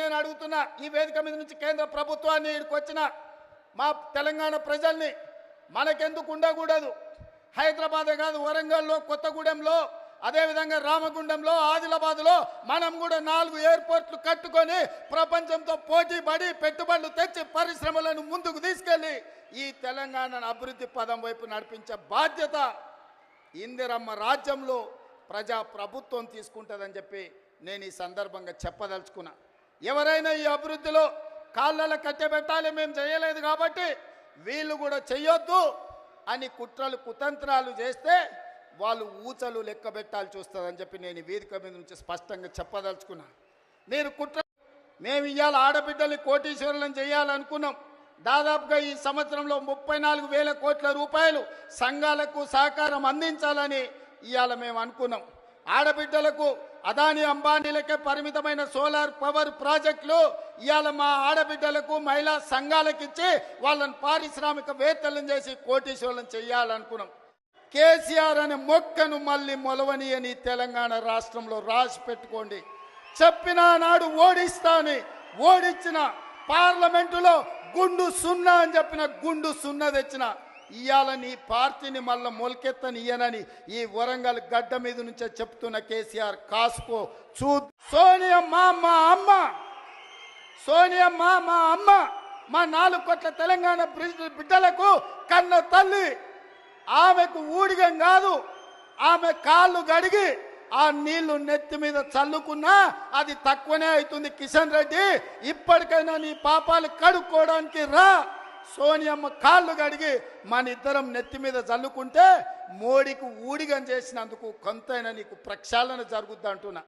నేను అడుగుతున్నా. ఈ వేదిక మీద నుంచి కేంద్ర ప్రభుత్వాన్ని ఇక్కడికి వచ్చిన మా తెలంగాణ ప్రజల్ని మనకెందుకు ఉండకూడదు? హైదరాబాదే కాదు వరంగల్లో కొత్తగూడెంలో అదేవిధంగా రామగుండంలో ఆదిలాబాద్లో మనం కూడా నాలుగు ఎయిర్పోర్ట్లు కట్టుకొని ప్రపంచంతో పోటీ పడి పెట్టుబడులు తెచ్చి పరిశ్రమలను ముందుకు తీసుకెళ్ళి ఈ తెలంగాణను అభివృద్ధి పదం వైపు నడిపించే బాధ్యత ఇందిరమ్మ రాజ్యంలో ప్రజా ప్రభుత్వం తీసుకుంటుందని చెప్పి నేను ఈ సందర్భంగా చెప్పదలుచుకున్నా. ఎవరైనా ఈ అభివృద్ధిలో కాళ్ళలో కట్టబెట్టాలి మేము చేయలేదు కాబట్టి వీళ్ళు కూడా చెయ్యొద్దు అని కుట్రలు కుతంత్రాలు చేస్తే వాళ్ళు ఊచలు లెక్క పెట్టాల్సి వస్తుందని చెప్పి నేను వేదిక మీద నుంచి స్పష్టంగా చెప్పదలుచుకున్నా. మీరు కుట్ర మేము ఇవాళ ఆడబిడ్డల్ని కోటీశ్వరులను చేయాలనుకున్నాం. దాదాపుగా ఈ సంవత్సరంలో ముప్పై నాలుగు వేల కోట్ల రూపాయలు సంఘాలకు సహకారం అందించాలని ఇవాళ మేము అనుకున్నాం. ఆడబిడ్డలకు అదాని అంబానీలకే పరిమితమైన సోలార్ పవర్ ప్రాజెక్టులు ఇవాళ మా ఆడబిడ్డలకు మహిళా సంఘాలకు ఇచ్చి వాళ్ళని పారిశ్రామికవేత్తలను చేసి కోటీశ్వరులను చేయాలనుకున్నాం. కేసీఆర్ అనే మొక్కను మళ్ళీ మొలవని అని తెలంగాణ రాష్ట్రంలో రాసి పెట్టుకోండి. చెప్పిన నాడు ఓడిస్తాని ఓడించిన పార్లమెంటులో గుండు సున్నా అని చెప్పిన గుండు సున్నా తెచ్చిన ఇవాళ నీ పార్టీని మళ్ళీ మొలకెత్తనియనని ఈ వరంగల్ గడ్డ మీద నుంచే చెప్తున్న కేసీఆర్ కాసుకో. చూ సోనియమ్మ మా అమ్మ. సోనియమ్మ మా అమ్మ. మా నాలుగు కోట్ల తెలంగాణ బిడ్డలకు కన్న తల్లి. ఆమెకు ఊడిగం కాదు. ఆమె కాళ్ళు గడిగి ఆ నీళ్ళు నెత్తి మీద చల్లుకున్నా అది తక్కువనే అవుతుంది. కిషన్ రెడ్డి ఇప్పటికైనా నీ పాపాలు కడుక్కోవడానికి రా. సోనియమ్మ కాళ్ళు కడిగి మన ఇద్దరం నెత్తి మీద చల్లుకుంటే మోడీకి ఊడిగం చేసినందుకు కొంతైనా నీకు ప్రక్షాళన జరుగుద్ది అంటున్నా